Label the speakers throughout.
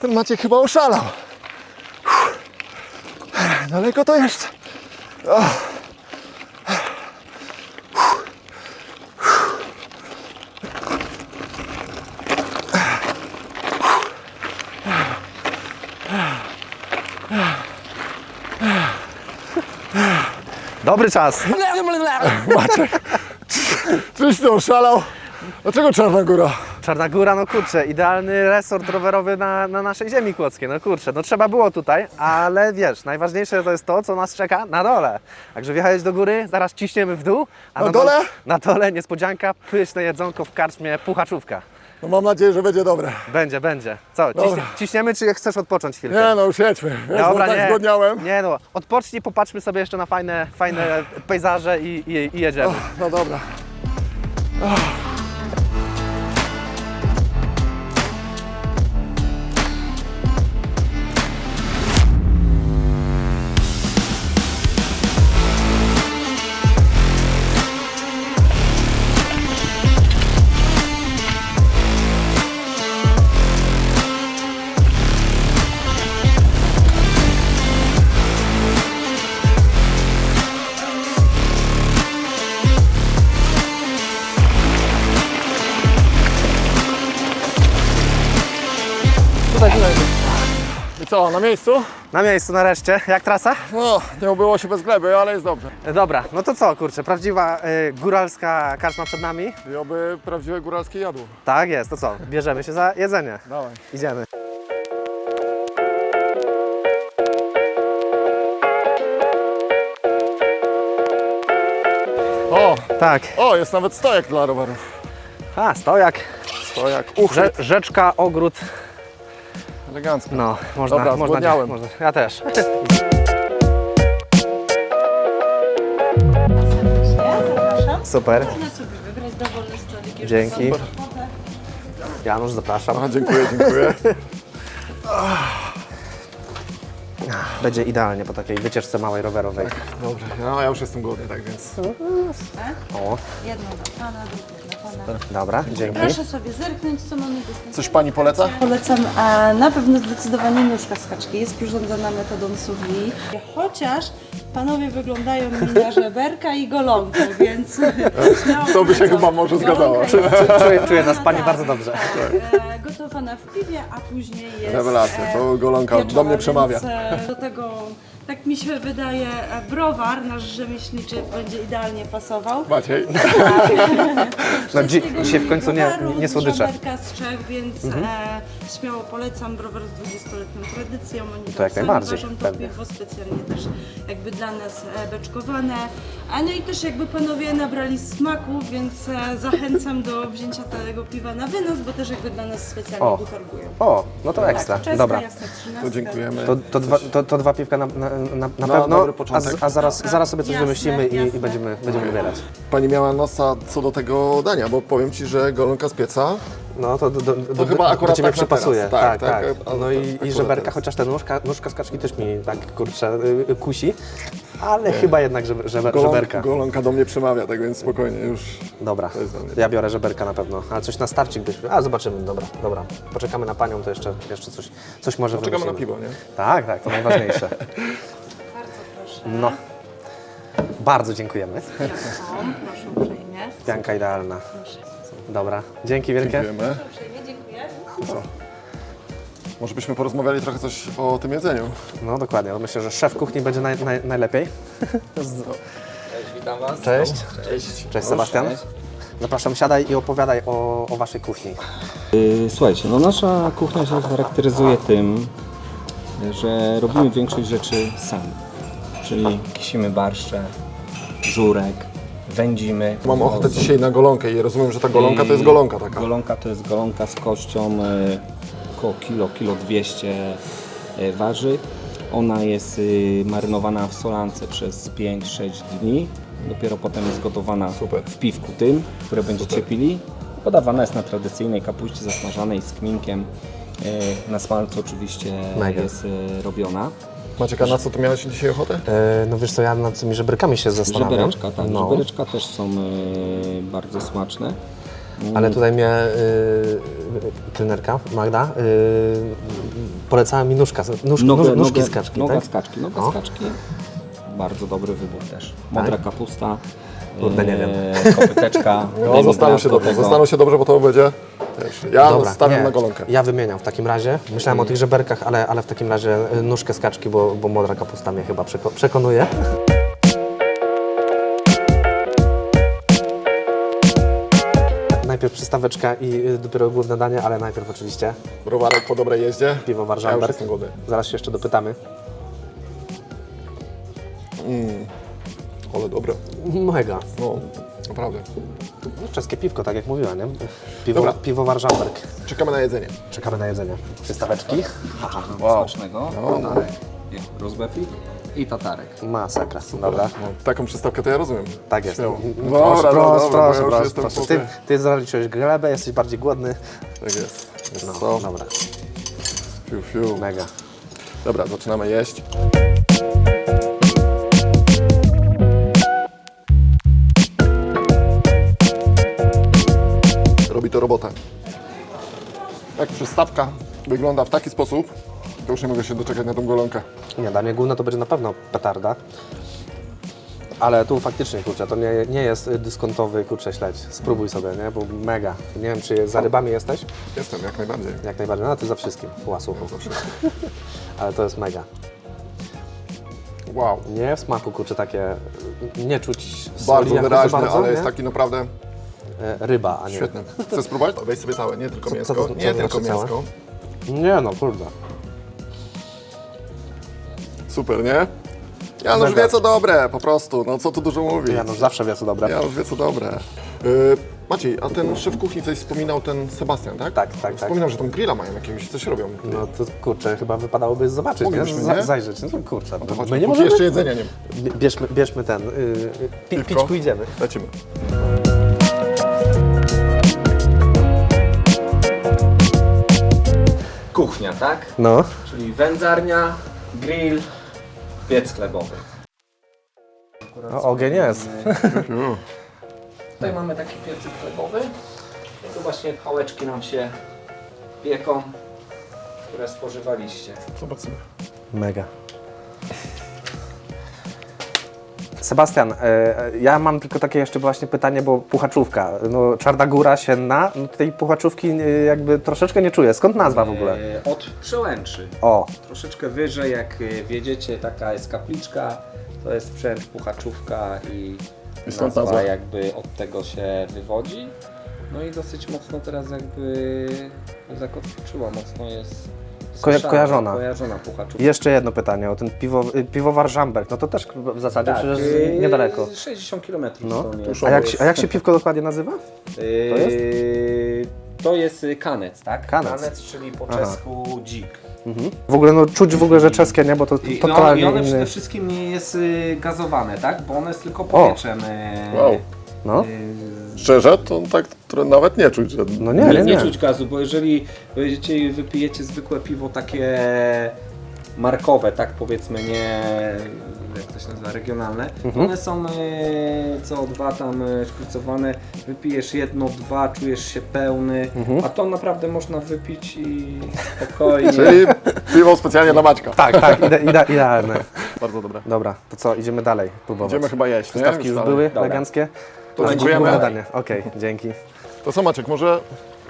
Speaker 1: Ten Maciek chyba oszalał. Uff. Daleko to jeszcze.
Speaker 2: Dobry czas.
Speaker 1: Maciek, czyś ty oszalał? Dlaczego Czarna Góra?
Speaker 2: Czarna Góra, no kurczę, idealny resort rowerowy na, na naszej ziemi kłodzkiej, no kurczę, no trzeba było tutaj, ale wiesz, najważniejsze to jest to, co nas czeka na dole. Także wjechałeś do góry, zaraz ciśniemy w dół, a
Speaker 1: Na dole?
Speaker 2: Na dole niespodzianka, pyszne jedzonko w karczmie, puchaczówka.
Speaker 1: No mam nadzieję, że będzie dobre.
Speaker 2: Będzie, będzie. Co,
Speaker 1: Dobra.
Speaker 2: ciśnie, ciśniemy, czy chcesz odpocząć chwilkę?
Speaker 1: Nie no, już jedźmy. Wiesz, bo tak zgodniałem.
Speaker 2: Nie no, odpocznij, popatrzmy sobie jeszcze na fajne, fajne pejzaże i, i, i jedziemy.
Speaker 1: No dobra.
Speaker 2: Tutaj,
Speaker 1: na miejscu?
Speaker 2: Na miejscu nareszcie, jak trasa?
Speaker 1: No, nie obyło się bez gleby, ale jest dobrze.
Speaker 2: Dobra, no to co, kurczę, prawdziwa y, góralska karczma przed nami?
Speaker 1: I oby prawdziwe góralskie jadło.
Speaker 2: Tak jest, to co, bierzemy się za jedzenie.
Speaker 1: Dawaj.
Speaker 2: Idziemy.
Speaker 1: O,
Speaker 2: Tak,
Speaker 1: o, jest nawet stojak dla rowerów.
Speaker 2: a stojak,
Speaker 1: Stojak,
Speaker 2: Rze
Speaker 1: uchwyt.
Speaker 2: rzeczka, ogród,
Speaker 1: Elegancko.
Speaker 2: no, można,
Speaker 1: Dobra,
Speaker 2: można,
Speaker 1: zgłodniałem.
Speaker 2: można. Ja też.
Speaker 3: Zapraszam.
Speaker 2: Super,
Speaker 3: Można sobie wybrać dowolny stolik. już
Speaker 2: Dzięki. Janusz, zapraszam.
Speaker 1: A, dziękuję, dziękuję.
Speaker 2: Będzie idealnie po takiej wycieczce małej rowerowej.
Speaker 1: Dobrze, no ja już jestem głodny, tak więc...
Speaker 2: O,
Speaker 3: Jedno dla Pana, drugie Pana.
Speaker 2: dobra, dzięki.
Speaker 3: Proszę sobie zerknąć, co mamy dostępne.
Speaker 1: Coś Pani poleca?
Speaker 3: Polecam a na pewno zdecydowanie nóżka z kaczki. Jest przyrządzona metodą sous vide. Chociaż panowie wyglądają mi na żeberka i golonkę, więc śmiało
Speaker 1: To by się
Speaker 3: polecam.
Speaker 1: chyba może
Speaker 3: Golonka
Speaker 1: zgadzało.
Speaker 3: jest-
Speaker 2: Czuję, czuję nas Pani
Speaker 3: tak,
Speaker 2: bardzo dobrze.
Speaker 3: Tak, e, gotowana w piwie, a później jest...
Speaker 1: Rewelacja,
Speaker 3: e,
Speaker 1: to golonka do mnie przemawia.
Speaker 3: Więc, e, do tego, tak mi się wydaje, e, browar nasz rzemieślniczy będzie idealnie pasował.
Speaker 1: Maciej.
Speaker 2: No, dzi dzisiaj w końcu nie,
Speaker 3: Browaru
Speaker 2: nie
Speaker 3: z
Speaker 2: słodycze.
Speaker 3: z Czech, więc e, śmiało polecam browar z 20-letnią tradycją. Oni
Speaker 2: To jak najbardziej,
Speaker 3: ważą to
Speaker 2: pewnie.
Speaker 3: piwo specjalnie też jakby dla nas e, beczkowane. A no i też jakby panowie nabrali smaku, więc e, zachęcam do wzięcia tego piwa na wynos, bo też jakby dla nas specjalnie
Speaker 2: O.
Speaker 3: butelgują.
Speaker 2: O, no to ekstra.
Speaker 3: Tak, czeska,
Speaker 2: Dobra.
Speaker 3: jasna trzynastka.
Speaker 1: To dziękujemy.
Speaker 2: To, to, dwa, to, to dwa piwka na, na, na, na
Speaker 1: No,
Speaker 2: pewno,
Speaker 1: dobry
Speaker 2: a,
Speaker 1: początek.
Speaker 2: z- a zaraz,
Speaker 3: Dobra,
Speaker 2: zaraz sobie coś
Speaker 3: jasne,
Speaker 2: wymyślimy i, i
Speaker 3: jasne.
Speaker 2: będziemy, będziemy wybierać.
Speaker 1: Pani miała nosa co do tego dania, bo powiem Ci, że golonka z pieca
Speaker 2: No to do, do, do,
Speaker 1: chyba akurat
Speaker 2: do Ciebie
Speaker 1: tak na
Speaker 2: przypasuje. Tak,
Speaker 1: Tak,
Speaker 2: tak.
Speaker 1: tak,
Speaker 2: No
Speaker 1: tak
Speaker 2: i,
Speaker 1: akurat
Speaker 2: i żeberka,
Speaker 1: teraz.
Speaker 2: chociaż ta nóżka, nóżka z kaczki też mi tak kurczę y, kusi, ale chyba jednak żeber, żeber, żeberka.
Speaker 1: golonka do mnie przemawia, tak więc spokojnie już.
Speaker 2: Dobra,
Speaker 1: To
Speaker 2: ja biorę żeberka na pewno, ale coś na starcik byśmy, a zobaczymy, dobra, dobra. Poczekamy na Panią, to jeszcze, jeszcze coś, coś może
Speaker 1: Czekamy na
Speaker 2: wymyślimy.
Speaker 1: piwo, nie?
Speaker 2: Tak, tak, to najważniejsze.
Speaker 3: Bardzo proszę.
Speaker 2: No, bardzo dziękujemy.
Speaker 3: O, proszę uprzejmie.
Speaker 2: Pianka idealna. Dobra, dzięki wielkie.
Speaker 1: Dziękujemy.
Speaker 3: Uprzejmie, dziękuję.
Speaker 1: Co? Może byśmy porozmawiali trochę coś o tym jedzeniu.
Speaker 2: No dokładnie, no myślę, że szef kuchni będzie naj, naj, najlepiej.
Speaker 4: Cześć, witam Was.
Speaker 2: Cześć.
Speaker 1: Cześć.
Speaker 2: Cześć Sebastian. Zapraszam, siadaj i opowiadaj o, o Waszej kuchni.
Speaker 4: Y, Słuchajcie, no nasza kuchnia się charakteryzuje tym, że robimy większość rzeczy sami. Czyli kisimy barszcze, żurek, wędzimy.
Speaker 1: Mam ochotę dzisiaj na golonkę i rozumiem, że ta golonka to jest golonka taka.
Speaker 4: Golonka to jest golonka z kością, y, około kilo, kilo 200 y, waży. Ona jest y, marynowana w solance przez 5-6 dni. Dopiero potem jest gotowana
Speaker 1: Super.
Speaker 4: w piwku tym, które będziecie pili. Podawana jest na tradycyjnej kapuście zasmażanej z kminkiem. Y, Na smalcu oczywiście
Speaker 2: Mega.
Speaker 4: jest y, robiona.
Speaker 1: Maciek, a na co tu miałeś dzisiaj ochotę?
Speaker 2: E, no wiesz co, ja nad tymi żebrykami się zastanawiam.
Speaker 4: Żebereczka, tak.
Speaker 2: No,
Speaker 4: Żebereczka też są y, bardzo smaczne.
Speaker 2: ale tutaj mnie y, kelnerka Magda y, polecała mi nóżka, nóż,
Speaker 4: Nogę-
Speaker 2: nóż, nóżki
Speaker 4: nogę-
Speaker 2: z kaczki,
Speaker 4: Noga
Speaker 2: tak?
Speaker 4: z kaczki, noga
Speaker 2: No.
Speaker 4: z kaczki. Bardzo dobry wybór też. Modra kapusta.
Speaker 2: Kurde, nie wiem.
Speaker 4: e, Kopyteczka.
Speaker 1: No, zastanów się
Speaker 4: do
Speaker 1: dobrze, zastanów się dobrze, bo to będzie... Wiesz, ja
Speaker 2: Dobra,
Speaker 1: stawiam
Speaker 2: nie,
Speaker 1: na golonkę.
Speaker 2: Ja wymieniam w takim razie. Myślałem o tych żeberkach, ale, ale w takim razie y, nóżkę z kaczki, bo, bo modra kapusta mnie chyba przeko- przekonuje. Najpierw przystaweczka i y, dopiero główne danie, ale najpierw oczywiście
Speaker 1: Browarek po dobrej jeździe.
Speaker 2: piwo
Speaker 1: Ja już
Speaker 2: Warżamberg.
Speaker 1: jestem głodny.
Speaker 2: Zaraz się jeszcze dopytamy.
Speaker 1: Ale dobre.
Speaker 2: Mega.
Speaker 1: No, naprawdę.
Speaker 2: No, czeskie piwko, tak jak mówiła, nie? Piwo,
Speaker 1: Dobra.
Speaker 2: piwo Warżamberg.
Speaker 1: Czekamy na jedzenie.
Speaker 2: Czekamy na jedzenie. Przystaweczki.
Speaker 1: Wow.
Speaker 4: Smacznego. Tatarek. Rozbefik i tatarek.
Speaker 2: Masakra. Dobra.
Speaker 1: No, taką przystawkę to ja rozumiem.
Speaker 2: Tak jest.
Speaker 1: Śmiało.
Speaker 2: Proszę,
Speaker 1: Dobra,
Speaker 2: proszę,
Speaker 1: dobra, bo ja
Speaker 2: proszę,
Speaker 1: już
Speaker 2: proszę,
Speaker 1: jestem
Speaker 2: proszę. Ty, ty zaliczyłeś glebę, jesteś bardziej głodny.
Speaker 1: Tak jest. Jest
Speaker 2: No,
Speaker 1: co?
Speaker 2: dobra,
Speaker 1: Fiu, fiu.
Speaker 2: mega.
Speaker 1: Dobra, zaczynamy jeść. Robotę. Jak przystawka wygląda w taki sposób, to już nie mogę się doczekać na tą golonkę.
Speaker 2: Nie, danie główne to będzie na pewno petarda. Ale tu faktycznie, kurczę, to nie, nie jest dyskontowy, kurczę, śledź. Spróbuj sobie, nie? Bo mega. Nie wiem, czy za rybami jesteś?
Speaker 1: Jestem, jak najbardziej.
Speaker 2: Jak najbardziej. No, ty za wszystkim. Łasuchu. Ale to jest mega.
Speaker 1: Wow.
Speaker 2: Nie w smaku, kurczę, takie... Nie czuć soli
Speaker 1: Bardzo
Speaker 2: jakoś
Speaker 1: wyraźny,
Speaker 2: bardzo,
Speaker 1: ale jest taki naprawdę
Speaker 2: Ryba, a nie...
Speaker 1: świetny. Chcesz spróbować? Weź sobie całe, nie tylko
Speaker 2: Co- co
Speaker 1: mięsko.
Speaker 2: to- co
Speaker 1: nie
Speaker 2: to
Speaker 1: tylko
Speaker 2: znaczy całe?
Speaker 1: mięsko.
Speaker 2: Nie no, kurde.
Speaker 1: Super, nie? Janusz
Speaker 2: Mega.
Speaker 1: wie co dobre, po prostu. No co tu dużo mówić.
Speaker 2: Ja no zawsze wie co dobre.
Speaker 1: Janusz wie co dobre. Yy, Maciej, a ten szef kuchni coś wspominał, ten Sebastian, tak?
Speaker 2: Tak, tak, tak.
Speaker 1: Wspominał, że tam grilla mają jakiegoś, coś robią.
Speaker 2: No to kurczę, chyba wypadałoby zobaczyć, nie?
Speaker 1: Moglibyśmy,
Speaker 2: Za,
Speaker 1: nie?
Speaker 2: zajrzeć. No to kurczę, my
Speaker 1: chodźmy,
Speaker 2: nie
Speaker 1: póki
Speaker 2: możemy...
Speaker 1: jeszcze jedzenia nie ma.
Speaker 2: Bierzmy, bierzmy ten, yy, pi,
Speaker 1: Piwko?
Speaker 2: pićku idziemy.
Speaker 1: Lecimy.
Speaker 4: Kuchnia, tak?
Speaker 2: No.
Speaker 4: Czyli wędzarnia, grill, piec chlebowy.
Speaker 2: no, ogień jest.
Speaker 4: Tutaj mamy taki piecyk chlebowy. Tu właśnie pałeczki nam się pieką, które spożywaliście.
Speaker 1: Zobaczymy.
Speaker 2: Mega. Sebastian, e, e, ja mam tylko takie jeszcze właśnie pytanie, bo puchaczówka, no Czarna Góra, Sienna, no tej puchaczówki e, jakby troszeczkę nie czuję. Skąd nazwa w ogóle?
Speaker 4: Od przełęczy.
Speaker 2: O,
Speaker 4: Troszeczkę wyżej, jak wiedziecie, taka jest kapliczka, to jest przełęcz puchaczówka i
Speaker 1: I stąd
Speaker 4: nazwa
Speaker 1: nazwa.
Speaker 4: jakby od tego się wywodzi. No i dosyć mocno teraz jakby zakotwiczyła, mocno jest
Speaker 2: Koja- kojarzona.
Speaker 4: kojarzona puchaczówka.
Speaker 2: jeszcze jedno pytanie o ten piwo, y, piwowar Żamberg, no to też w zasadzie przecież
Speaker 4: yy,
Speaker 2: niedaleko.
Speaker 4: 60 km
Speaker 2: No. A jak, się- a jak się piwko dokładnie nazywa? To jest?
Speaker 4: To jest y, kanec, tak?
Speaker 2: Kanec.
Speaker 4: czyli po
Speaker 2: Aha.
Speaker 4: czesku dzik.
Speaker 2: W ogóle no czuć w ogóle, że czeskie, nie? Bo to
Speaker 4: I,
Speaker 2: totalnie
Speaker 4: I one
Speaker 2: inny.
Speaker 4: przede wszystkim nie jest y, gazowane, tak? Bo one jest tylko powietrzem. y,
Speaker 1: Wow.
Speaker 2: No,
Speaker 4: y,
Speaker 1: Szczerze, to tak tro- nawet nie czuć, że...
Speaker 2: no nie,
Speaker 4: nie,
Speaker 2: nie,
Speaker 4: czuć gazu, bo jeżeli będziecie i wypijecie zwykłe piwo takie markowe, tak powiedzmy, nie jak to się nazywa, regionalne,
Speaker 2: Mhm.
Speaker 4: one są y, CO2 tam y, szprycowane, wypijesz jedno, dwa, czujesz się pełny,
Speaker 2: Mhm.
Speaker 4: a to naprawdę można wypić i spokojnie.
Speaker 1: Czyli piwo specjalnie dla Maćka.
Speaker 2: Tak, tak, ide, ide, idealne.
Speaker 1: Bardzo dobre.
Speaker 2: Dobra, to co, idziemy dalej próbować.
Speaker 1: Idziemy chyba jeść, nie?
Speaker 2: Stawki już
Speaker 1: dalej.
Speaker 2: były
Speaker 4: Dobra.
Speaker 2: eleganckie?
Speaker 1: To dziękujemy.
Speaker 2: Główne danie, okej, dzięki.
Speaker 1: To co Maciek, może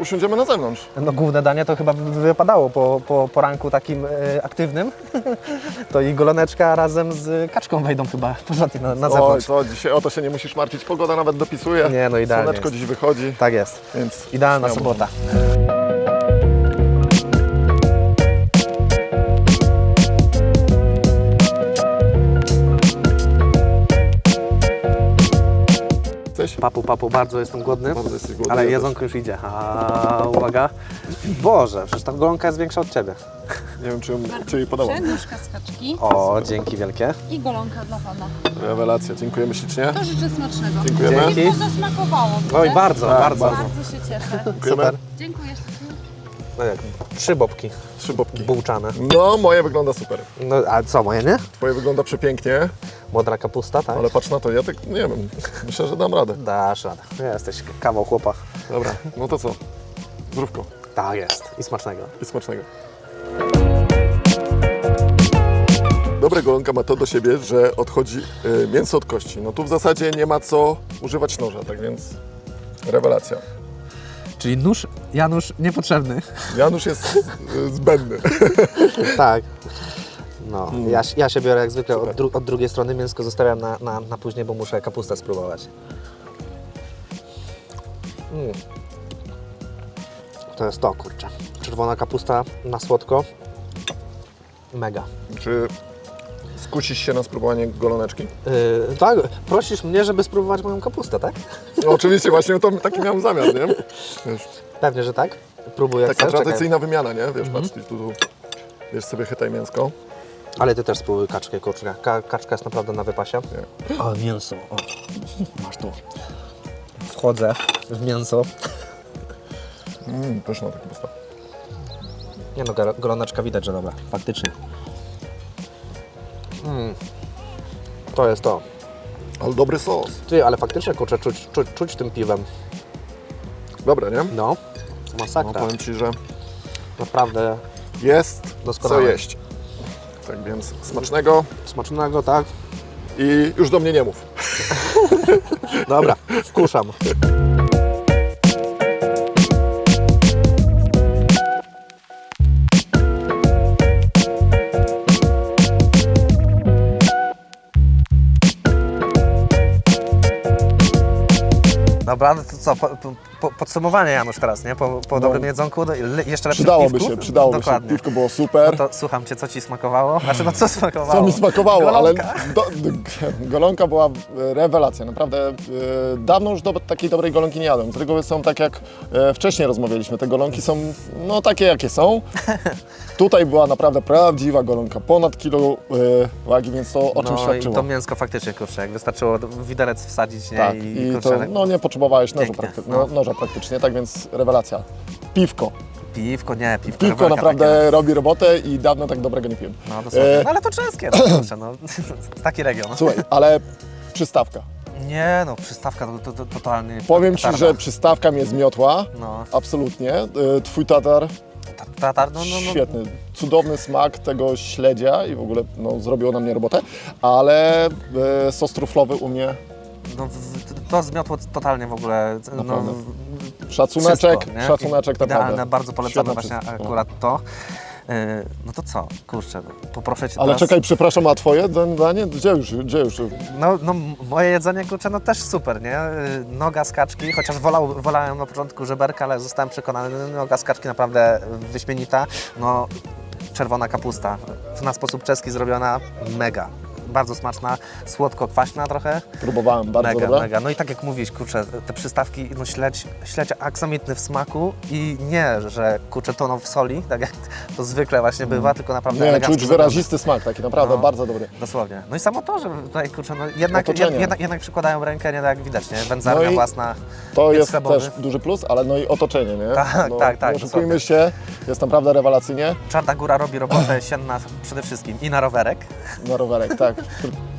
Speaker 1: usiądziemy na zewnątrz?
Speaker 2: No główne danie to chyba by wypadało po, po poranku takim e, aktywnym. to i goloneczka razem z kaczką wejdą chyba porządnie na, na
Speaker 1: Oj,
Speaker 2: zewnątrz.
Speaker 1: to dzisiaj o to się nie musisz martwić. Pogoda nawet dopisuje.
Speaker 2: Nie, no idealnie
Speaker 1: Słoneczko
Speaker 2: jest.
Speaker 1: dziś wychodzi,
Speaker 2: Tak jest.
Speaker 1: więc
Speaker 2: Idealna
Speaker 1: śmiało.
Speaker 2: sobota. Papu, papu, bardzo jestem głodny.
Speaker 1: Bardzo jesteś głodny,
Speaker 2: Ale
Speaker 1: ja
Speaker 2: jedzonko już idzie. A uwaga. Boże, przecież ta golonka jest większa od Ciebie.
Speaker 1: Nie wiem, czy, czy jej podałam.
Speaker 3: Nóżka z kaczki
Speaker 2: O, dzięki wielkie.
Speaker 3: i golonka dla Pana.
Speaker 1: Rewelacja, dziękujemy ślicznie.
Speaker 3: To życzę smacznego.
Speaker 1: Dziękujemy.
Speaker 2: Dzięki.
Speaker 3: Piwko zasmakowało. widzę.
Speaker 2: Oj, bardzo,
Speaker 1: Tak,
Speaker 2: bardzo.
Speaker 1: bardzo.
Speaker 3: Bardzo się cieszę.
Speaker 1: Dziękujemy.
Speaker 2: Super.
Speaker 3: Dziękuję ślicznie.
Speaker 2: No jak, trzy bobki
Speaker 1: Trzy bobki.
Speaker 2: bułczane.
Speaker 1: No, moje wygląda super.
Speaker 2: No, a co, moje nie?
Speaker 1: Twoje wygląda przepięknie,
Speaker 2: Modra kapusta, tak?
Speaker 1: ale patrz na to, ja tak nie wiem. Myślę, że dam radę.
Speaker 2: Dasz radę. Jesteś kawał chłopa.
Speaker 1: Dobra, no to co? Zdrówko
Speaker 2: Tak jest. I smacznego.
Speaker 1: i smacznego. dobre golonka ma to do siebie, że odchodzi y, mięso od kości. No tu w zasadzie nie ma co używać noża, tak więc rewelacja.
Speaker 2: Czyli nóż, Janusz, niepotrzebny.
Speaker 1: Janusz jest y, zbędny.
Speaker 2: Tak. No, ja, ja się biorę jak zwykle od, dru- od drugiej strony, mięsko zostawiam na, na, na później, bo muszę kapustę spróbować. Mm. To jest to, kurczę. Czerwona kapusta na słodko. Mega.
Speaker 1: Czy skusisz się na spróbowanie goloneczki?
Speaker 2: Yy, tak, prosisz mnie, żeby spróbować moją kapustę, tak?
Speaker 1: No, oczywiście, właśnie to taki miałem zamiar, nie? Wiesz,
Speaker 2: Pewnie, że tak. Próbuję.
Speaker 1: taka
Speaker 2: chcesz? Czekaj.
Speaker 1: tradycyjna wymiana, nie? Wiesz, patrz, tu, tu, wiesz sobie chytaj mięsko.
Speaker 2: Ale ty też spróbuj kaczkę, kurczę. Ka kaczka jest naprawdę na wypasie. O, mięso. O, masz tu. Wchodzę w mięso.
Speaker 1: Mmm, pyszna ta kapusta.
Speaker 2: Nie no, goloneczka widać, że dobra. Faktycznie. Mm. To jest to.
Speaker 1: Ale dobry sos.
Speaker 2: Ty, ale faktycznie, kurczę, czuć, czuć, czuć tym piwem.
Speaker 1: Dobre, nie?
Speaker 2: No.
Speaker 1: No,
Speaker 2: Masakra.
Speaker 1: powiem Ci, że
Speaker 2: Naprawdę
Speaker 1: jest
Speaker 2: Doskonałe.
Speaker 1: co jeść. Tak więc smacznego
Speaker 2: smacznego, tak?
Speaker 1: i już do mnie nie mów.
Speaker 2: Dobra, wkuszam. Dobra, no to co, po, po, podsumowanie Janusz teraz, nie? Po, po dobrym jedzonku, no i le- jeszcze lepszym
Speaker 1: Przydałoby
Speaker 2: piwku?
Speaker 1: się, przydałoby
Speaker 2: Dokładnie.
Speaker 1: się. Piwko było super.
Speaker 2: No to słucham Cię, co Ci smakowało? Znaczy, no co smakowało?
Speaker 1: Co mi smakowało,
Speaker 2: Golonka.
Speaker 1: ale do, do, golonka była e, rewelacja. Naprawdę e, dawno już do, takiej dobrej golonki nie jadłem. Reguły są tak jak e, wcześniej rozmawialiśmy. Te golonki są no takie jakie są. Tutaj była naprawdę prawdziwa golonka. Ponad kilo e, wagi, więc to o czym
Speaker 2: no
Speaker 1: świadczyło.
Speaker 2: i to mięsko faktycznie, kurczę, jak wystarczyło widelec wsadzić, nie?
Speaker 1: tak,
Speaker 2: I,
Speaker 1: i to no, nie potrzebowałeś nożu
Speaker 2: Pięknie,
Speaker 1: prakty-
Speaker 2: no.
Speaker 1: no, noża praktycznie, tak więc rewelacja. Piwko.
Speaker 2: piwko, nie, piwko.
Speaker 1: Piwko
Speaker 2: rewelka
Speaker 1: naprawdę
Speaker 2: takie.
Speaker 1: robi robotę i dawno tak dobrego nie piłem.
Speaker 2: No dosłownie.
Speaker 1: E,
Speaker 2: No ale to czeskie, no kurczę, no. Taki region.
Speaker 1: Słuchaj, ale przystawka.
Speaker 2: Nie no, przystawka to, to, to totalnie
Speaker 1: Powiem Ci,
Speaker 2: petarda.
Speaker 1: że przystawka mnie zmiotła.
Speaker 2: No,
Speaker 1: Absolutnie. E, Twój tatar
Speaker 2: ta- tatar, no, no, no.
Speaker 1: świetny. Cudowny smak tego śledzia i w ogóle no, zrobiło na mnie robotę, ale e, sos truflowy u mnie
Speaker 2: no w- to zmiotło totalnie w ogóle. No,
Speaker 1: Naprawdę. szacuneczek,
Speaker 2: wszystko, nie?
Speaker 1: szacuneczek
Speaker 2: Idealne,
Speaker 1: naprawdę.
Speaker 2: bardzo polecamy właśnie akurat to. Yy, No to co, kurczę, no, poproszę Cię
Speaker 1: Ale
Speaker 2: teraz.
Speaker 1: czekaj, przepraszam, a Twoje danie? Gdzie już? Gdzie już?
Speaker 2: No, no moje jedzenie, kurczę, no też super, nie? Yy, Noga z kaczki, chociaż wolał, wolałem na początku żeberka, ale zostałem przekonany, no, noga z kaczki naprawdę wyśmienita. No, czerwona kapusta, na sposób czeski zrobiona, mega. Bardzo smaczna, słodko-kwaśna trochę.
Speaker 1: Próbowałem, bardzo
Speaker 2: mega,
Speaker 1: dobre.
Speaker 2: mega. No i tak jak mówisz, kurczę, te przystawki, no śledź, śledź aksamitny w smaku i nie, że kurczę toną w soli, tak jak to zwykle właśnie bywa, tylko naprawdę
Speaker 1: Nie, czuć wyrazisty smak, taki naprawdę
Speaker 2: No.
Speaker 1: bardzo dobry.
Speaker 2: Dosłownie. No i samo to, że tutaj kurczę, no jednak, jed, jednak, jednak przykładają rękę, nie tak jak widać, nie? Wędzarnia
Speaker 1: No
Speaker 2: własna.
Speaker 1: To jest
Speaker 2: chlebowy.
Speaker 1: też duży plus, ale no i otoczenie, nie?
Speaker 2: Tak,
Speaker 1: no,
Speaker 2: tak, tak,
Speaker 1: oszukujmy się, jest naprawdę rewelacyjnie.
Speaker 2: Czarna Góra robi robotę sienna przede wszystkim i na rowerek.
Speaker 1: Na rowerek, tak.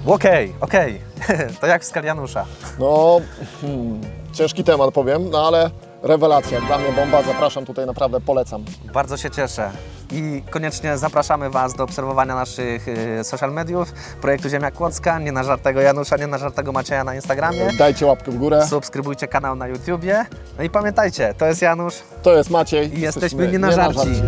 Speaker 2: Okej, okej. To jak w skali Janusza.
Speaker 1: No, hmm, ciężki temat powiem, no ale rewelacja. Dla mnie bomba, zapraszam tutaj, naprawdę polecam.
Speaker 2: Bardzo się cieszę. I koniecznie zapraszamy Was do obserwowania naszych y, social mediów, projektu Ziemia Kłodzka, nie na żartego Janusza, nie na żartego Macieja na Instagramie.
Speaker 1: Dajcie łapkę w górę.
Speaker 2: Subskrybujcie kanał na YouTubie. No i pamiętajcie, to jest Janusz
Speaker 1: To jest Maciej.
Speaker 2: i jesteśmy nie na żarci.